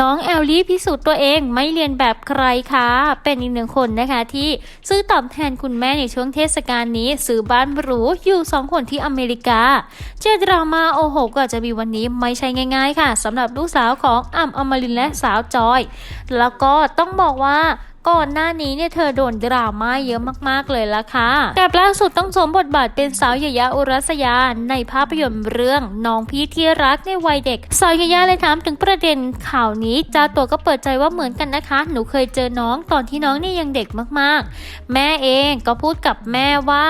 น้องแอลลี่พิสูจน์ตัวเองไม่เรียนแบบใครค่ะ เป็นอีกหนึ่งคนนะคะที่ซื้อตอบแทนคุณแม่ในช่วงเทศกาลนี้ ซื้อบ้านหรูอยู่สองคนที่อเมริกา เจอดราม่าโอโหก็จะมีวันนี้ไม่ใช่ง่าย ๆ ค่ะสำหรับลูกสาวของอ่ำอมรินและสาวจอย แล้วก็ต้องบอกว่า ก่อนหน้านี้เนี่ยเธอโดนดราม่าเยอะมากๆเลยละค่ะกับล่าสุดต้องสวมบทบาทเป็นสาวยายาอุรัสยาในภาพยนตร์เรื่องน้องพี่ที่รักในวัยเด็ก สาวยายาเลยถามถึงประเด็นข่าวนี้จ้าตัวก็เปิดใจว่าเหมือนกันนะคะ หนูเคยเจอน้องตอนที่น้องเนี่ยยังเด็กมากๆ แม่เองก็พูดกับแม่ว่า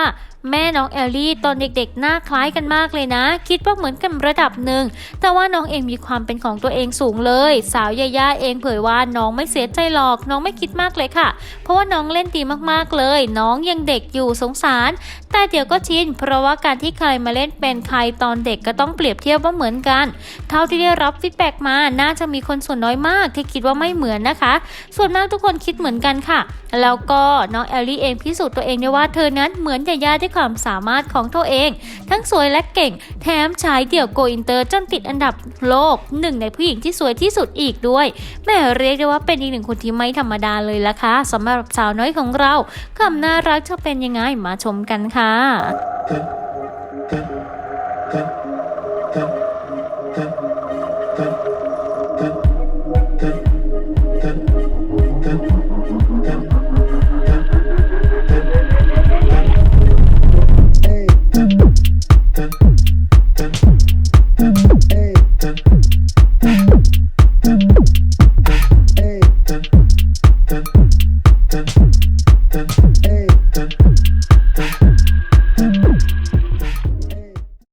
แม่น้องแอลลี่ตอนเด็กๆ หน้าคล้ายกันมากเลยนะ คิดว่าเหมือนกันระดับหนึ่ง แต่ว่าน้องเองมีความเป็นของตัวเองสูงเลย สาวยาย่าเองเผยว่าน้องไม่เสียใจหรอก น้องไม่คิดมากเลยค่ะ เพราะว่าน้องเล่นดีมากๆเลย น้องยังเด็กอยู่สงสาร แต่เดี๋ยวก็ชิน เพราะว่าการที่ใครมาเล่นเป็นใครตอนเด็กก็ต้องเปรียบเทียบว่าเหมือนกัน เท่าที่ได้รับฟีดแบ็กมาน่าจะมีคนส่วนน้อยมาก ที่คิดว่าไม่เหมือนนะคะ ส่วนมากทุกคนคิดเหมือนกันค่ะ แล้วก็น้องแอลลี่เองพิสูจน์ตัวเองได้ว่าเธอนั้นเหมือนยาย่าด้วยความสามารถของตัวเอง ทั้งสวยและเก่ง แถมชายเดี่ยวโกอินเตอร์จนติดอันดับโลกหนึ่งในผู้หญิงที่สวยที่สุดอีกด้วยแม่เรียกได้ว่าเป็นอีกหนึ่งคนที่ไม่ธรรมดาเลยละคะสำหรับสาวน้อยของเราความน่ารักจะเป็นยังไงมาชมกันค่ะ